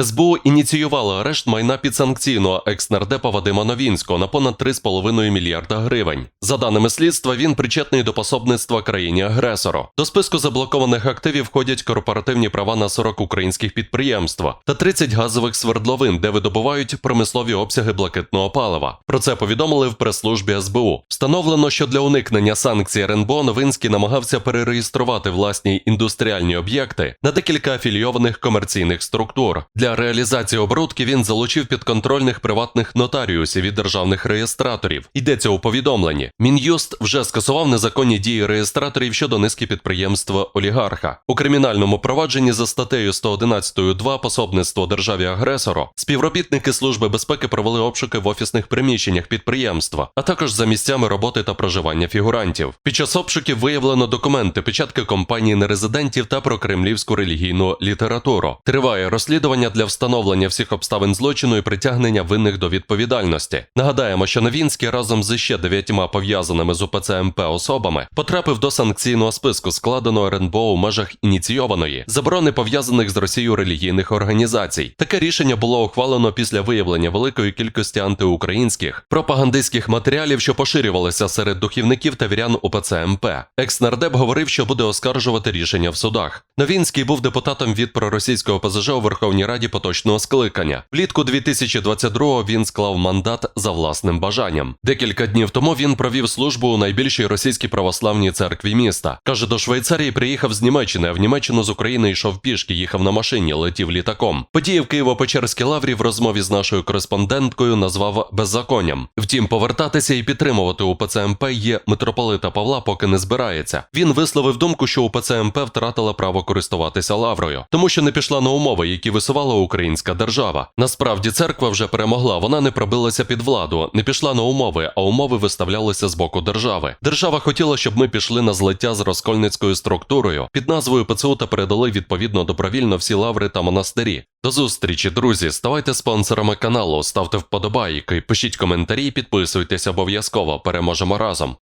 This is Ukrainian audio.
СБУ ініціювала арешт майна підсанкційного екс-нардепа Вадима Новінського на понад 3,5 мільярда гривень. За даними слідства, він причетний до пособництва країні-агресору. До списку заблокованих активів входять корпоративні права на 40 українських підприємств та 30 газових свердловин, де видобувають промислові обсяги блакитного палива. Про це повідомили в прес-службі СБУ. Встановлено, що для уникнення санкцій РНБО Новинський намагався перереєструвати власні індустріальні об'єкти на декілька афілійованих комерційних структур. Для реалізації оборудки він залучив підконтрольних приватних нотаріусів і державних реєстраторів. Йдеться у повідомленні. Мін'юст вже скасував незаконні дії реєстраторів щодо низки підприємств олігарха. У кримінальному провадженні за статтею 111.2 пособництво державі агресору співробітники Служби безпеки провели обшуки в офісних приміщеннях підприємства, а також за місцями роботи та проживання фігурантів. Під час обшуків виявлено документи, печатки компанії нерезидентів та про кремлівську релігійну літературу. Триває розслідування для встановлення всіх обставин злочину і притягнення винних до відповідальності. Нагадаємо, що Новінський разом з ще дев'ятьма пов'язаними з УПЦ МП особами потрапив до санкційного списку, складеного РНБО у межах ініційованої заборони пов'язаних з Росією релігійних організацій. Таке рішення було ухвалено після виявлення великої кількості антиукраїнських пропагандистських матеріалів, що поширювалися серед духівників та вірян УПЦ МП. Екс-нардеп говорив, що буде оскаржувати рішення в судах. Новінський був депутатом від проросійського ПЗЖ у Верховній Раді поточного скликання. Влітку 2022-го він склав мандат за власним бажанням. Декілька днів тому він провів службу у найбільшій російській православній церкві міста. Каже, до Швейцарії приїхав з Німеччини, а в Німеччину з України йшов пішки, їхав на машині, летів літаком. Події в Києво-Печерській лаврі в розмові з нашою кореспонденткою назвав беззаконням. Втім, повертатися і підтримувати УПЦ МП є митрополита Павла, поки не збирається. Він висловив думку, що УПЦ МП втратила право користуватися лаврою, тому що не пішла на умови, які висувала українська держава. Насправді церква вже перемогла. Вона не пробилася під владу, не пішла на умови, а умови виставлялися з боку держави. Держава хотіла, щоб ми пішли на злиття з розкольницькою структурою під назвою ПЦУ та передали відповідно добровільно всі лаври та монастирі. До зустрічі, друзі. Ставайте спонсорами каналу, ставте вподобайки, пишіть коментарі, підписуйтесь обов'язково. Переможемо разом.